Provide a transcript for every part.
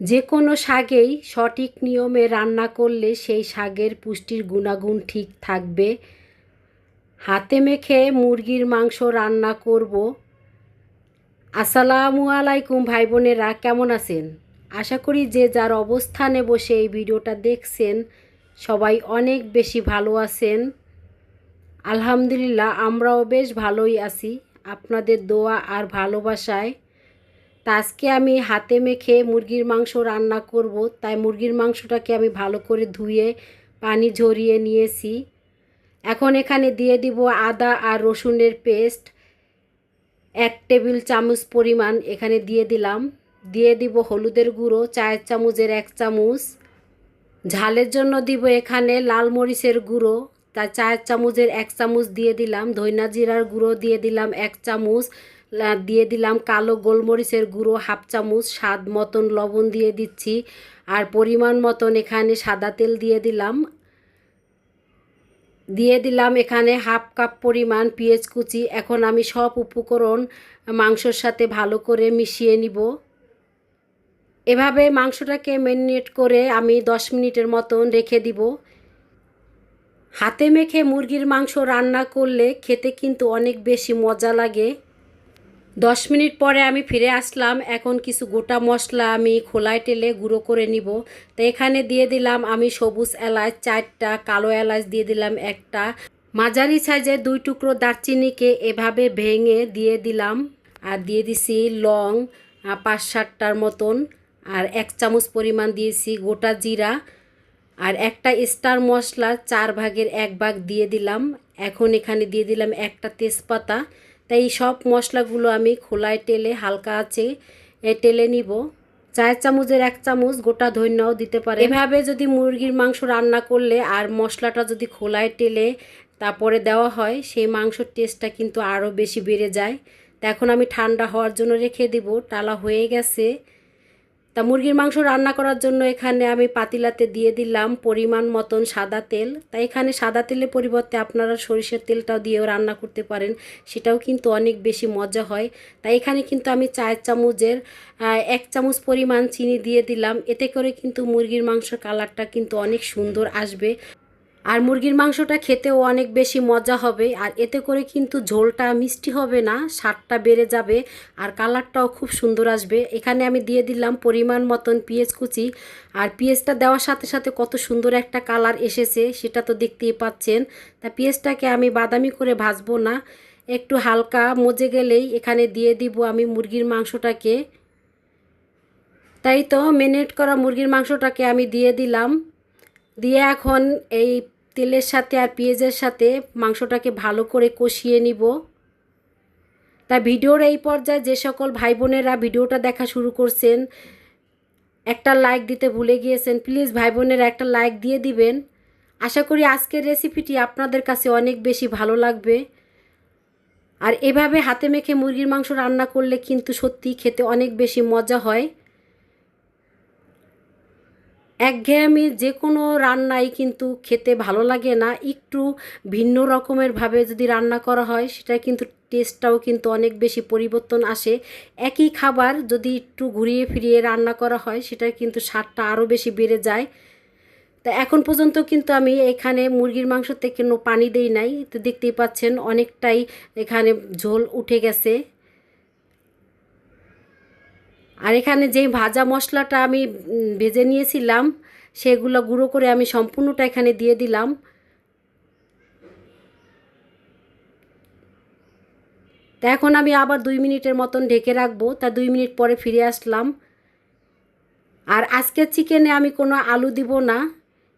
যে কোনো শাকেই সঠিক নিয়মে রান্না করলে সেই শাকের পুষ্টির গুণাগুণ ঠিক থাকবে। হাতে মেখে মুরগির মাংস রান্না করব। আসসালামু আলাইকুম ভাই বোনেরা কেমন আছেন? আশা করি যে যার অবস্থানে বসে এই ভিডিওটা দেখছেন সবাই অনেক বেশি ভালো আছেন। আলহামদুলিল্লাহ, আমরাও বেশ ভালোই আছি। আপনাদের দোয়া আর ভালোবাসায় তা আজকে আমি হাতে মেখে মুরগির মাংস রান্না করব। তাই মুরগির মাংসটাকে আমি ভালো করে ধুয়ে, পানি ঝরিয়ে নিয়েছি। এখন এখানে দিয়ে দিব আদা আর রসুনের পেস্ট। এক টেবিল চামচ পরিমাণ এখানে দিয়ে দিলাম। দিয়ে দিব হলুদের গুঁড়ো, চায়ের চামচের এক চামচ। ঝালের জন্য দিব এখানে লাল মরিচের গুঁড়ো, তা চায়ের চামচের এক চামচ দিয়ে দিলাম। ধইনা জিরার গুঁড়ো দিয়ে দিলাম এক চামচ। দিয়ে দিলাম কালো গোলমরিচের গুঁড়ো, হাফ চামচ স্বাদ মতন লবণ দিয়ে দিচ্ছি। আর পরিমাণ মতন এখানে সাদা তেল দিয়ে দিলাম। দিয়ে দিলাম এখানে হাফ কাপ পরিমাণ পেঁয়াজ কুচি। এখন আমি সব উপকরণ মাংসর সাথে ভালো করে মিশিয়ে নিব। এভাবে মাংসটাকে ম্যারিনেট করে আমি দশ মিনিটের মতন রেখে দিব। হাতে মেখে মুরগির মাংস রান্না করলে খেতে কিন্তু অনেক বেশি মজা লাগে। দশ মিনিট পরে আমি ফিরে আসলাম। এখন কিছু গোটা মশলা আমি খোলায় টেলে গুঁড়ো করে নিব। তো এখানে দিয়ে দিলাম আমি সবুজ এলাচ, চারটা কালো এলাচ দিয়ে দিলাম একটা। মাঝারি সাইজে দুই টুকরো দারচিনিকে এভাবে ভেঙে দিয়ে দিলাম। আর দিয়ে দিছি লং পাঁচ সাতটার মতন। আর এক চামচ পরিমাণ দিয়েছি গোটা জিরা। আর একটা স্টার মশলা চার ভাগের এক ভাগ দিয়ে দিলাম। এখন এখানে দিয়ে দিলাম একটা তেজপাতা। তাই সব মশলাগুলো আমি খোলায় টেলে হালকা আছে টেলে নিব। চায়ের চামচের এক চামচ গোটা ধৈন্যও দিতে পারে এভাবে যদি মুরগির মাংস রান্না করলে আর মশলাটা যদি খোলায় টেলে তারপরে দেওয়া হয়, সেই মাংসর টেস্টটা কিন্তু আরও বেশি বেড়ে যায়। তা এখন আমি ঠান্ডা হওয়ার জন্য রেখে দিব। টালা হয়ে গেছে। তা মুরগির মাংস রান্না করার জন্য এখানে আমি পাতিলাতে দিয়ে দিলাম পরিমাণ মতন সাদা তেল। তাই এখানে সাদা তেলের পরিবর্তে আপনারা সরিষার তেলটাও দিয়েও রান্না করতে পারেন, সেটাও কিন্তু অনেক বেশি মজা হয়। তাই এখানে কিন্তু আমি চায়ের চামচের এক চামচ পরিমাণ চিনি দিয়ে দিলাম, এতে করে কিন্তু মুরগির মাংস কালারটা কিন্তু অনেক সুন্দর আসবে। আর মুরগির মাংসটা খেতেও অনেক বেশি মজা হবে, আর এতে করে কিন্তু ঝোলটা মিষ্টি হবে না, স্বাদটা বেড়ে যাবে, আর কালারটাও খুব সুন্দর আসবে। এখানে আমি দিয়ে দিলাম পরিমাণ মতন পেঁয়াজ কুচি, আর পেঁয়াজটা দেওয়ার সাথে সাথে কত সুন্দর একটা কালার এসেছে, সেটা তো দেখতেই পাচ্ছেন। তা পেঁয়াজটাকে আমি বাদামি করে ভাজবো না, একটু হালকা মজে গেলেই এখানে দিয়ে দিব আমি মুরগির মাংসটাকে। তাই তো মেনেট করা মুরগির মাংসটাকে আমি দিয়ে দিলাম। দিয়ে এখন এই তেলের সাথে আর পেঁয়াজের সাথে মাংসটাকে ভালো করে কষিয়ে নিব। তা ভিডিওর এই পর্যায়ে যে সকল ভাই বোনেরা ভিডিওটা দেখা শুরু করছেন, একটা লাইক দিতে ভুলে গিয়েছেন প্লিজ ভাই বোনেরা একটা লাইক দিয়ে দিবেন। আশা করি আজকের রেসিপিটি আপনাদের কাছে অনেক বেশি ভালো লাগবে। আর এভাবে হাতে মেখে মুরগির মাংস রান্না করলে কিন্তু সত্যি খেতে অনেক বেশি মজা হয়। একঘেয়েমি যে কোনো রান্নাই কিন্তু খেতে ভালো লাগে না। একটু ভিন্ন রকমের ভাবে যদি রান্না করা হয় সেটা কিন্তু টেস্টটাও কিন্তু অনেক বেশি পরিবর্তন আসে। একই খাবার যদি একটু ঘুরিয়ে ফিরিয়ে রান্না করা হয়, সেটার কিন্তু স্বাদটা আরও বেশি বেড়ে যায়। তা এখন পর্যন্ত কিন্তু আমি এখানে মুরগির মাংস থেকে কোনো পানি দেই নাই। তো দেখতেই পাচ্ছেন, অনেকটাই এখানে ঝোল উঠে গেছে। আর এখানে যেই ভাজা মশলাটা আমি ভেজে নিয়েছিলাম, সেগুলো গুঁড়ো করে আমি সম্পূর্ণটা এখানে দিয়ে দিলাম। তা এখন আমি আবার দুই মিনিটের মতন ঢেকে রাখব। তা দুই মিনিট পরে ফিরে আসলাম। আর আজকের চিকেনে আমি কোনো আলু দিব না।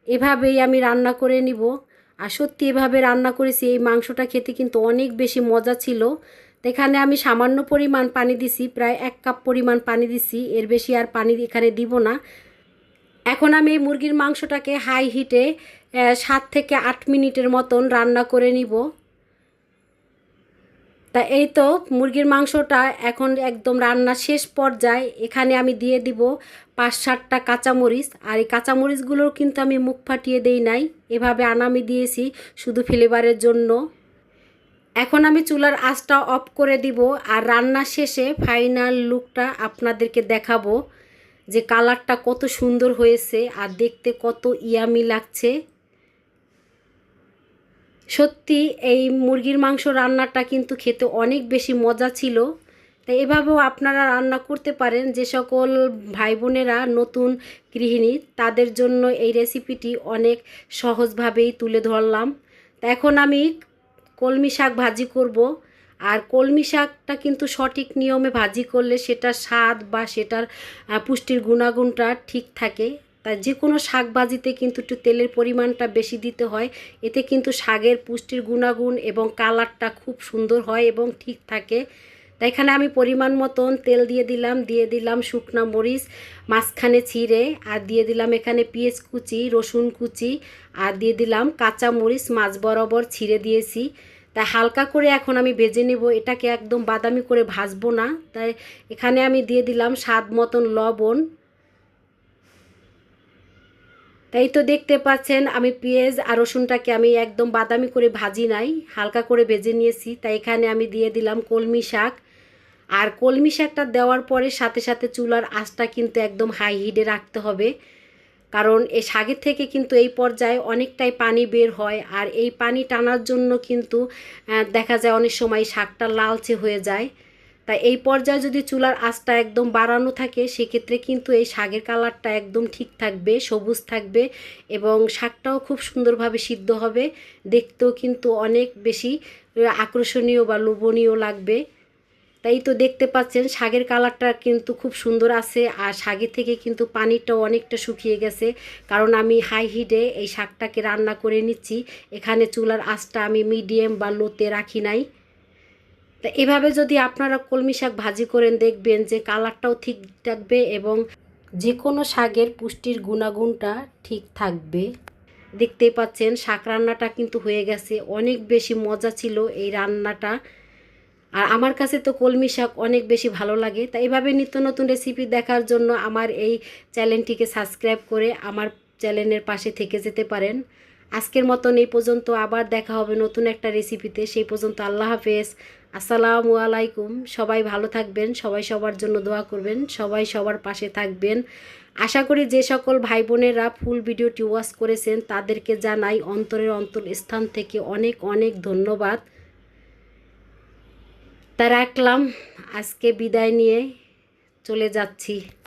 এভাবেই আমি রান্না করে নিব। আর সত্যি এভাবে রান্না করেছি, এই মাংসটা খেতে কিন্তু অনেক বেশি মজা ছিল। এখানে আমি সামান্য পরিমাণ পানি দিছি, প্রায় এক কাপ পরিমাণ পানি দিছি, এর বেশি আর পানি এখানে দিব না। এখন আমি এই মুরগির মাংসটাকে হাই হিটে সাত থেকে আট মিনিটের মতন রান্না করে নিব। তা এই তো মুরগির মাংসটা এখন একদম রান্না শেষ পর্যায়ে, এখানে আমি দিয়ে দিব পাঁচ সাতটা কাঁচামরিচ। আর এই কাঁচামরিচগুলোর কিন্তু আমি মুখ ফাটিয়ে দেই নাই, এভাবে আনামি দিয়েছি শুধু ফ্লেভারের জন্য। এখন আমি চুলার আঁচটা অফ করে দিব আর রান্না শেষে ফাইনাল লুকটা আপনাদেরকে দেখাবো যে কালারটা কত সুন্দর হয়েছে আর দেখতে কত ইয়ামি লাগছে। সত্যি এই মুরগির মাংস রান্নাটা কিন্তু খেতে অনেক বেশি মজা ছিল। তাই এভাবেও আপনারা রান্না করতে পারেন, যে সকল ভাই বোনেরা নতুন গৃহিণী, তাদের জন্য এই রেসিপিটি অনেক সহজভাবেই তুলে ধরলাম। তা এখন আমি কলমি শাক ভাজি করব। আর কলমি শাকটা কিন্তু সঠিক নিয়মে ভাজি করলে সেটার স্বাদ বা সেটার পুষ্টির গুণাগুণটা ঠিক থাকে। তাই যে কোনো শাক ভাজিতে কিন্তু একটু তেলের পরিমাণটা বেশি দিতে হয়। এতে কিন্তু শাকের পুষ্টির গুণাগুণ এবং কালারটা খুব সুন্দর হয় এবং ঠিক থাকে। তাই এখানে আমি পরিমাণ মতন তেল দিয়ে দিলাম দিয়ে দিলাম শুকনা মরিচ, মাঝখানে ছিঁড়ে আর দিয়ে দিলাম এখানে পেঁয়াজ কুচি, রসুন কুচি, আর দিয়ে দিলাম কাঁচা মরিচ, মাছ বরাবর ছিঁড়ে দিয়েছি। তাই হালকা করে এখন আমি ভেজে নেব, এটাকে একদম বাদামি করে ভাজবো না। তাই এখানে আমি দিয়ে দিলাম স্বাদ মতন লবণ। তাই তো দেখতে পাচ্ছেন, আমি পেঁয়াজ আর রসুনটাকে আমি একদম বাদামি করে ভাজি নাই, হালকা করে ভেজে নিয়েছি। তাই এখানে আমি দিয়ে দিলাম কলমি শাক। আর কলমি শাকটা দেওয়ার পরে সাথে সাথে চুলার আঁচটা কিন্তু একদম হাই হিটে রাখতে হবে। কারণ এই শাকের থেকে কিন্তু এই পর্যায়ে অনেকটাই পানি বের হয় আর এই পানি টানার জন্য কিন্তু দেখা যায় অনেক সময় শাকটা লালচে হয়ে যায়। তাই এই পর্যায়ে যদি চুলার আঁচটা একদম বাড়ানো থাকে, সেক্ষেত্রে কিন্তু এই শাকের কালারটা একদম ঠিক থাকবে, সবুজ থাকবে এবং শাকটাও খুব সুন্দরভাবে সিদ্ধ হবে। দেখতেও কিন্তু অনেক বেশি আকর্ষণীয় বা লোভনীয় লাগবে। তাই তো দেখতে পাচ্ছেন শাকের কালারটা কিন্তু খুব সুন্দর আছে আর শাকের থেকে কিন্তু পানিটাও অনেকটা শুকিয়ে গেছে। কারণ আমি হাই হিটে এই শাকটাকে রান্না করে নিচ্ছি। এখানে চুলার আঁচটা আমি মিডিয়াম বা লোতে রাখি নাই। তা এভাবে যদি আপনারা কলমি শাক ভাজি করেন, দেখবেন যে কালারটাও ঠিক থাকবে এবং যে কোনো শাকের পুষ্টির গুণাগুণটা ঠিক থাকবে। দেখতেই পাচ্ছেন শাক রান্নাটা কিন্তু হয়ে গেছে। অনেক বেশি মজা ছিল এই রান্নাটা। আর আমার কাছে তো কলমি শাক অনেক বেশি ভালো লাগে। তাই এভাবে নিত্য নতুন রেসিপি দেখার জন্য আমার এই চ্যানেলটিকে সাবস্ক্রাইব করে আমার চ্যানেলের পাশে থেকে যেতে পারেন। আজকের মতন এই পর্যন্ত আবার দেখা হবে নতুন একটা রেসিপিতে সেই পর্যন্ত আল্লাহ হাফেজ। আসসালামু আলাইকুম। সবাই ভালো থাকবেন, সবাই সবার জন্য দোয়া করবেন, সবাই সবার পাশে থাকবেন। আশা করি যে সকল ভাই বোনেরা ফুল ভিডিওটি ওয়াচ করেছেন, তাদেরকে জানাই অন্তরের অন্তর স্থান থেকে অনেক অনেক ধন্যবাদ। রাখলাম। আজকে বিদায় নিয়ে চলে যাচ্ছি।